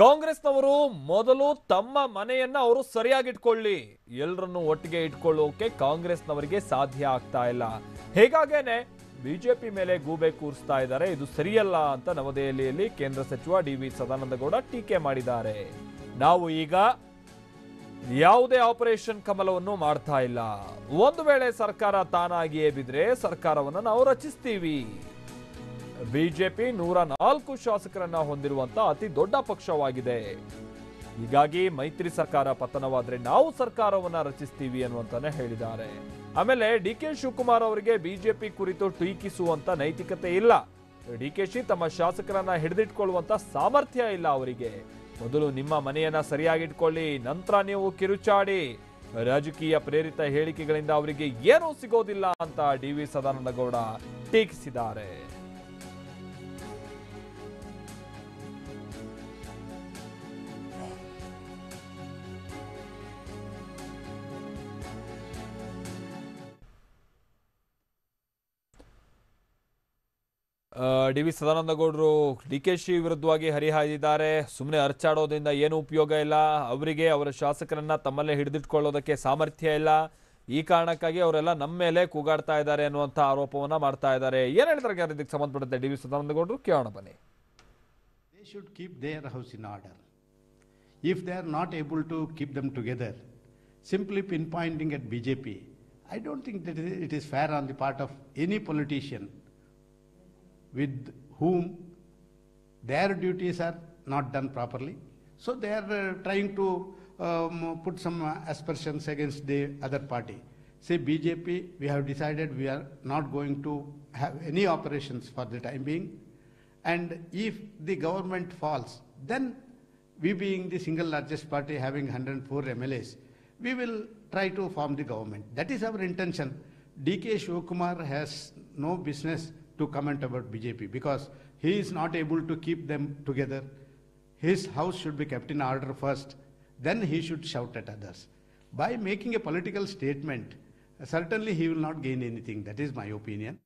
ಕಾಂಗ್ರೆಸ್ನವರು ಮೊದಲು ತಮ್ಮ ಮನೆಯನ್ನ ಅವರು ಸರಿಯಾಗಿಟ್ಕೊಳ್ಳಿ. ಎಲ್ಲರನ್ನು ಒಟ್ಟಿಗೆ ಇಟ್ಕೊಳ್ಳೋಕೆ ಕಾಂಗ್ರೆಸ್ನವರಿಗೆ ಸಾಧ್ಯ ಆಗ್ತಾ ಇಲ್ಲ. ಹೀಗಾಗೇನೆ ಬಿಜೆಪಿ ಮೇಲೆ ಗೂಬೆ ಕೂರಿಸ್ತಾ ಇದ್ದಾರೆ. ಇದು ಸರಿಯಲ್ಲ ಅಂತ ನವದೆಹಲಿಯಲ್ಲಿ ಕೇಂದ್ರ ಸಚಿವ ಡಿ ವಿ ಸದಾನಂದಗೌಡ ಟೀಕೆ ಮಾಡಿದ್ದಾರೆ. ನಾವು ಈಗ ಯಾವುದೇ ಆಪರೇಷನ್ ಕಮಲವನ್ನು ಮಾಡ್ತಾ ಇಲ್ಲ. ಒಂದು ವೇಳೆ ಸರ್ಕಾರ ತಾನಾಗಿಯೇ ಬಿದ್ರೆ ಸರ್ಕಾರವನ್ನು ನಾವು ರಚಿಸ್ತೀವಿ. ಬಿಜೆಪಿ ನೂರ ನಾಲ್ಕು ಶಾಸಕರನ್ನ ಹೊಂದಿರುವಂತ ಅತಿ ದೊಡ್ಡ ಪಕ್ಷವಾಗಿದೆ. ಹೀಗಾಗಿ ಮೈತ್ರಿ ಸರ್ಕಾರ ಪತನವಾದ್ರೆ ನಾವು ಸರ್ಕಾರವನ್ನ ರಚಿಸ್ತೀವಿ ಅನ್ನುವಂತಾನೆ ಹೇಳಿದ್ದಾರೆ. ಆಮೇಲೆ ಡಿ ಕೆ ಶಿವಕುಮಾರ್ ಅವರಿಗೆ ಬಿಜೆಪಿ ಕುರಿತು ಟೀಕಿಸುವಂತ ನೈತಿಕತೆ ಇಲ್ಲ. ಡಿ ಕೆ ಶಿ ತಮ್ಮ ಶಾಸಕರನ್ನ ಹಿಡಿದಿಟ್ಕೊಳ್ಳುವಂತ ಸಾಮರ್ಥ್ಯ ಇಲ್ಲ ಅವರಿಗೆ. ಮೊದಲು ನಿಮ್ಮ ಮನೆಯನ್ನ ಸರಿಯಾಗಿಟ್ಕೊಳ್ಳಿ, ನಂತರ ನೀವು ಕಿರುಚಾಡಿ. ರಾಜಕೀಯ ಪ್ರೇರಿತ ಹೇಳಿಕೆಗಳಿಂದ ಅವರಿಗೆ ಏನೂ ಸಿಗೋದಿಲ್ಲ ಅಂತ ಡಿ ವಿ ಸದಾನಂದಗೌಡ ಟೀಕಿಸಿದ್ದಾರೆ. ಡಿ ವಿ ಸದಾನಂದಗೌಡರು ಡಿ ಕೆ ಶಿ ವಿರುದ್ಧವಾಗಿ ಹರಿಹಾಯ್ದಿದ್ದಾರೆ. ಸುಮ್ಮನೆ ಅರ್ಚಾಡೋದ್ರಿಂದ ಏನು ಉಪಯೋಗ ಇಲ್ಲ. ಅವರಿಗೆ ಅವರ ಶಾಸಕರನ್ನ ತಮ್ಮಲ್ಲೇ ಹಿಡಿದಿಟ್ಕೊಳ್ಳೋದಕ್ಕೆ ಸಾಮರ್ಥ್ಯ ಇಲ್ಲ. ಈ ಕಾರಣಕ್ಕಾಗಿ ಅವರೆಲ್ಲ ನಮ್ಮ ಮೇಲೆ ಕೂಗಾಡ್ತಾ ಇದ್ದಾರೆ ಅನ್ನುವಂಥ ಆರೋಪವನ್ನ ಮಾಡ್ತಾ ಇದ್ದಾರೆ. ಏನ್ ಹೇಳ್ತಾರೆ ಯಾರು ಇದಕ್ಕೆ ಸಂಬಂಧಪಟ್ಟಂತೆ ಡಿ ವಿ ಸದಾನಂದಗೌಡರು? ಕೇಳೋಣ ಬನ್ನಿ. They should keep their house in order if they are not able to keep them together simply pinpointing simply B J P I don't think that it is fair on the part of any politician with whom their duties are not done properly. So they are uh, trying to um, put some aspersions against the other party. Say BJP, we have decided we are not going to have any operations for the time being. And if the government falls, then we being the single largest party having 104 MLAs, we will try to form the government. That is our intention. DK Shivakumar has no business to comment about BJP because he is not able to keep them together. His house should be kept in order first, then he should shout at others. By making a political statement, certainly he will not gain anything. That is my opinion.